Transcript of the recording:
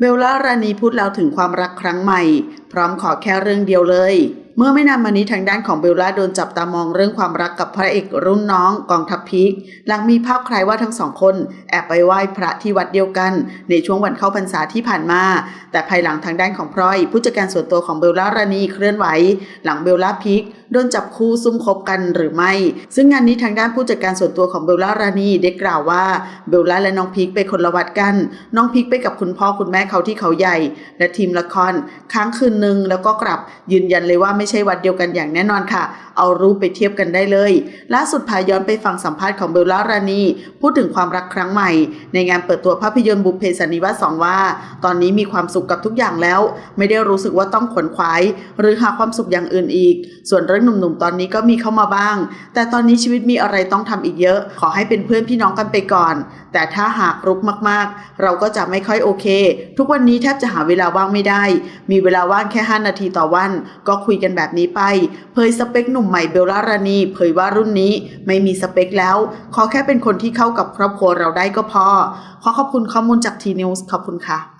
เบลล่ารานีพูดแล้วถึงความรักครั้งใหม่ พร้อมขอแค่เรื่องเดียวเลย เมื่อไม่นานมานี้ทางด้านของเบลล่าโดนจับตามองเรื่องความรักกับพระเอกรุ่นน้องกองทัพพีคหลังมีภาพใครว่าทั้งสองคนแอบไปไหว้พระที่วัดเดียวกัน ในช่วงวันเข้าพรรษาที่ผ่านมา แต่ภายหลังทางด้านของพลอย ผู้จัดการส่วนตัวของเบลล่ารานีเคลื่อนไหว หลังเบลล่าพีคโดนจับคู่ซุ่มคบกันหรือไม่ ซึ่งงานนี้ทางด้านผู้จัดการส่วนตัวของเบลล่ารานีได้กล่าวว่าเบลล่าและน้องพีคไปคนละวัดกัน น้องพีคไปกับคุณพ่อคุณแม่เขาที่เขาใหญ่ และทีมละครค้างคืนหนึ่งแล้วก็กลับยืนยันเลยว่าไม่ใช่วัดเดียวกันอย่างแน่นอนค่ะ เอารูปไปเทียบกันได้เลย ล่าสุดพาย้อนไปฟังสัมภาษณ์ของเบลล่ารานีพูดถึงความรักครั้งใหม่ ในงานเปิดตัวภาพยนตร์บุพเพสันนิวาสสองว่า ตอนนี้มีความสุขกับทุกอย่างแล้ว ไม่ได้รู้สึกว่าต้องขวนขวาย หรือหาความสุขอย่างอื่นอีก ส่วนเรื่องหนุ่มๆตอนนี้ก็มีเข้ามาบ้าง แต่ตอนนี้ชีวิตมีอะไรต้องทำอีกเยอะ ขอให้เป็นเพื่อนพี่น้องกันไปก่อน แต่ถ้าหากรุกมากๆ เราก็จะไม่ค่อยโอเค ทุกวันนี้แทบจะหาเวลาว่างไม่ได้ มีเวลาว่างแค่ 5 นาทีต่อวัน ก็คุยกันแบบนี้ไป เผยสเปคหนุ่มใหม่เบลล่ารานีเผยว่ารุ่นนี้ไม่มีสเปคแล้ว ขอแค่เป็นคนที่เข้ากับครอบครัวเราได้ก็พอ ขอขอบคุณข้อมูลจากทีนิวส์ขอบคุณค่ะ